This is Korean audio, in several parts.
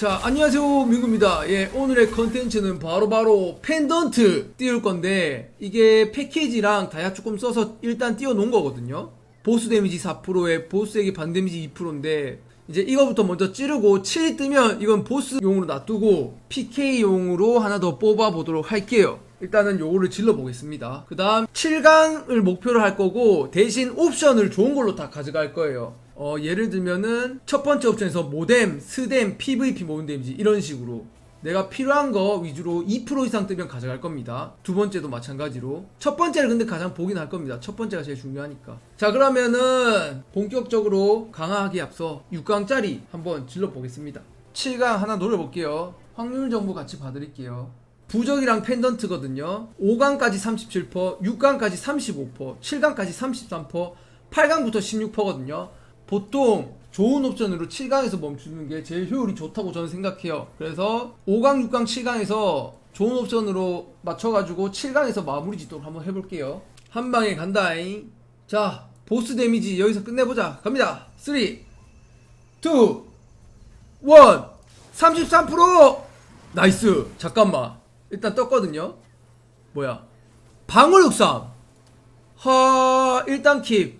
자 안녕하세요. 민구입니다. 예 오늘의 컨텐츠는 바로바로 펜던트 띄울 건데 이게 패키지랑 다이아 조금 써서 일단 띄워 놓은 거거든요. 보스 데미지 4%에 보스에게 반 데미지 2%인데 이제 이거부터 먼저 찌르고 7이 뜨면 이건 보스용으로 놔두고 PK용으로 하나 더 뽑아 보도록 할게요. 일단은 요거를 질러 보겠습니다. 그 다음 7강을 목표로 할 거고 대신 옵션을 좋은 걸로 다 가져갈 거예요 어, 예를 들면은 첫 번째 옵션에서 모뎀, 스뎀, PVP 모은 데미지 이런 식으로 내가 필요한 거 위주로 2% 이상 뜨면 가져갈 겁니다. 두 번째도 마찬가지로. 첫 번째를 근데 가장 보긴 할 겁니다. 첫 번째가 제일 중요하니까. 자, 그러면은 본격적으로 강화하기 앞서 6강짜리 한번 질러 보겠습니다. 7강 하나 노려볼게요. 확률 정보 같이 봐드릴게요. 부적이랑 펜던트거든요. 5강까지 37%, 6강까지 35%, 7강까지 33%, 8강부터 16%거든요. 보통 좋은 옵션으로 7강에서 멈추는 게 제일 효율이 좋다고 저는 생각해요. 그래서 5강, 6강, 7강에서 좋은 옵션으로 맞춰가지고 7강에서 마무리 짓도록 한번 해볼게요. 한 방에 간다잉. 자, 보스 데미지 여기서 끝내보자. 갑니다. 3, 2, 1, 33%! 나이스. 잠깐만. 일단 떴거든요. 뭐야. 방어력 3. 하, 일단 킵.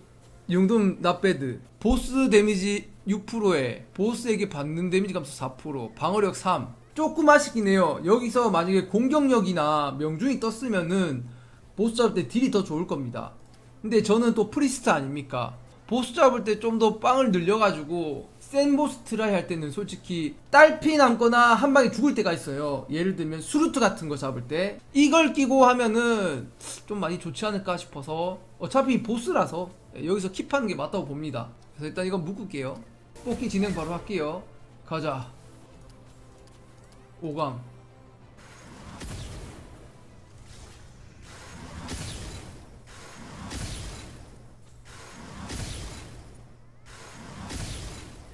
용돈 나배드. 보스 데미지 6%에 보스에게 받는 데미지 감소 4%, 방어력 3. 조금 아쉽긴 해요. 여기서 만약에 공격력이나 명중이 떴으면은 보스 잡을 때 딜이 더 좋을 겁니다. 근데 저는 또 프리스트 아닙니까? 보스 잡을 때 좀 더 빵을 늘려가지고 센 보스 트라이 할 때는 솔직히 딸피 남거나 한 방에 죽을 때가 있어요. 예를 들면 수루트 같은 거 잡을 때 이걸 끼고 하면은 좀 많이 좋지 않을까 싶어서 어차피 보스라서 여기서 킵하는 게 맞다고 봅니다. 일단 이건 묶을게요. 뽑기 진행 바로 할게요. 가자. 5강.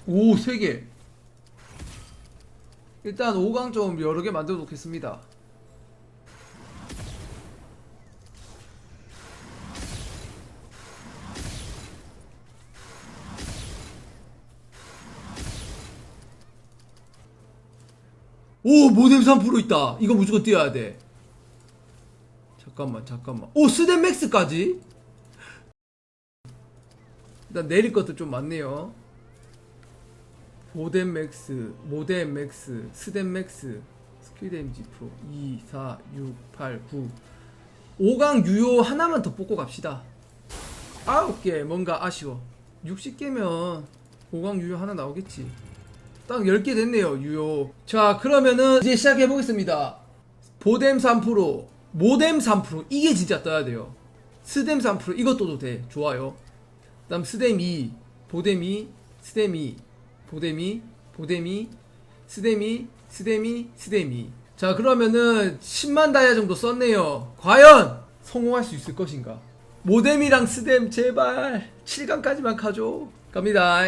오, 3개. 일단 5강 좀 여러 개 만들어 놓겠습니다. 오, 모뎀 3% 있다. 이거 무조건 띄어야 돼. 잠깐만, 잠깐만. 오, 스덴 맥스까지? 일단 내릴 것도 좀 많네요. 모뎀 맥스, 모뎀 맥스, 스뎀 맥스, 스킬 데미지 프로 2, 4, 6, 8, 9 5강 유효 하나만 더 뽑고 갑시다 9개 뭔가 아쉬워 60개면 5강 유효 하나 나오겠지 딱 10개 됐네요 유효 자 그러면은 이제 시작해 보겠습니다 보뎀 3% 모뎀 3% 이게 진짜 떠야 돼요 스뎀 3% 이것 떠도 돼 좋아요 그 다음 스뎀 2 보뎀 2 스뎀 2 보데미, 보데미, 스데미, 스데미, 스데미. 자, 그러면은 10만 다이아 정도 썼네요. 과연 성공할 수 있을 것인가? 모뎀이랑 스뎀 제발 7강까지만 가줘. 갑니다.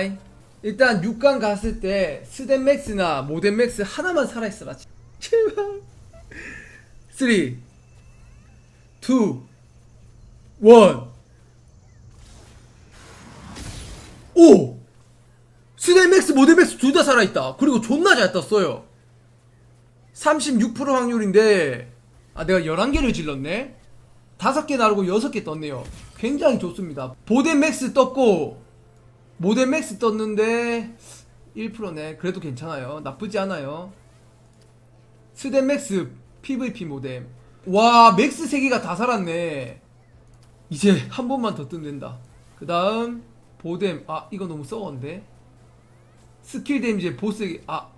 일단 6강 갔을 때 스뎀 맥스나 모뎀 맥스 하나만 살아있어라. 제발. 3, 2, 1. 오! 스네맥스 모델맥스 둘 다 살아있다. 그리고 존나 잘 떴어요. 36% 확률인데, 아, 내가 11개를 질렀네? 5개 나르고 6개 떴네요. 굉장히 좋습니다. 보덴맥스 떴고, 모덴맥스 떴는데, 1%네. 그래도 괜찮아요. 나쁘지 않아요. 스덴 맥스 PVP 모뎀. 와, 맥스 3개가 다 살았네. 이제 한 번만 더 뜬된다. 그 다음, 보뎀. 아, 이거 너무 썩었는데? 스킬 데미지 보스에게 아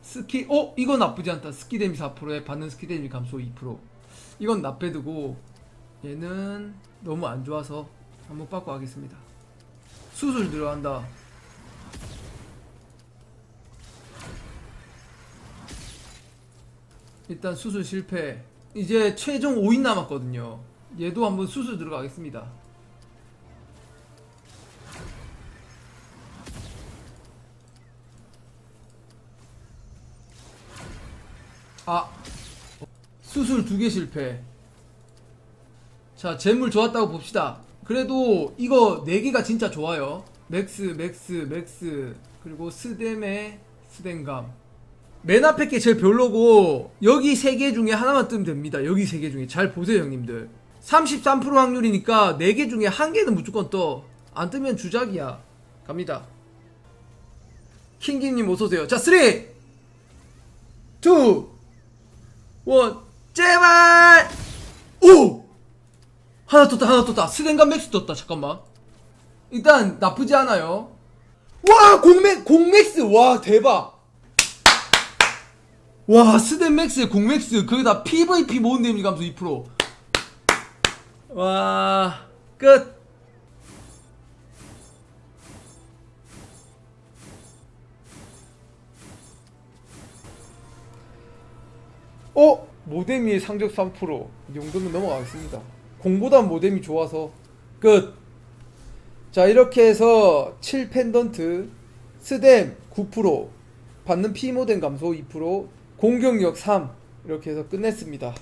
스킬 어 이거 나쁘지 않다 스킬 데미지 4%에 받는 스킬 데미지 감소 2% 이건 나빼두고 얘는 너무 안 좋아서 한번 바꿔 하겠습니다 수술 들어간다. 일단 수술 실패. 이제 최종 5인 남았거든요. 얘도 한번 수술 들어가겠습니다. 아 수술 두 개 실패. 자 재물 좋았다고 봅시다 그래도 이거 네 개가 진짜 좋아요. 맥스 맥스 맥스. 그리고 스뎀에 스댕감. 맨 앞에 게 제일 별로고 여기 세개 중에 하나만 뜨면 됩니다. 여기 세개 중에. 잘 보세요 형님들. 33% 확률이니까 네개 중에 한 개는 무조건 떠 안 뜨면 주작이야. 갑니다. 킹기님 어서오세요. 자 3 2 1 제발! 오 하나 떴다 하나 떴다. 스댕감 맥스 떴다 잠깐만. 일단 나쁘지 않아요. 와 공맥 공맥스. 와 대박. 와 스댄 맥스 공맥스. 거기다 PVP 모은 데미지 감소 2%와 끝. 어? 모데미의 상적 3%이 정도면 넘어가겠습니다 공보다 모뎀이 좋아서. 끝. 자 이렇게 해서 7 펜던트 스댐 9% 받는 피모뎀 감소 2% 공격력 3 이렇게 해서 끝냈습니다